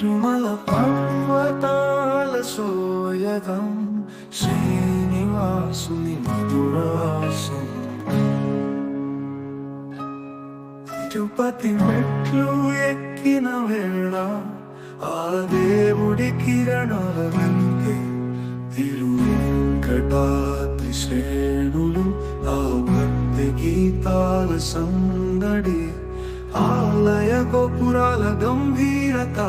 తిరుమల పర్వతాల సోయగం శ్రీనివాసుని మధురాసం తిరుపతి మెట్లు ఎక్కిన వేళ ఆ దేవుడి కిరణాల వెంటే తిరువెంకటాద్రి శ్రేణులు ఆ భక్తి గీతాల సందడి ఆలయ గోపురాల గంభీరత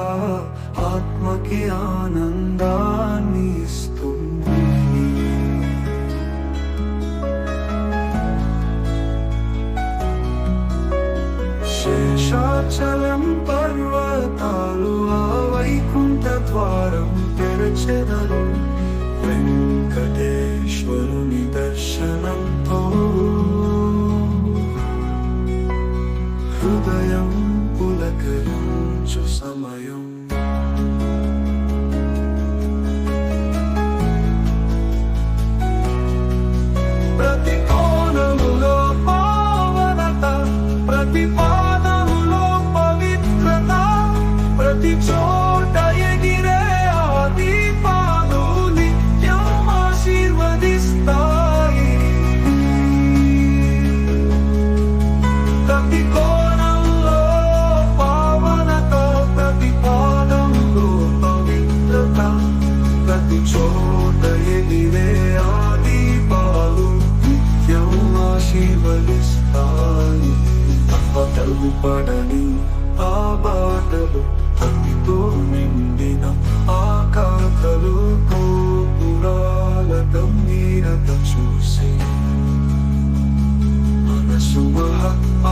ఆత్మకి ఆనందాన్ని ఇస్తుంది శేషాచలం పర్వతాలు ఆ వైకుంఠ ద్వారం తెరచెదరు వెంకటేశ్వరుని దర్శనంతో పడని ఆ బాటలు అతితో నిండిన ఆ కాతలు గోపురాల గంభీరత చూసి మనసు మహత్మ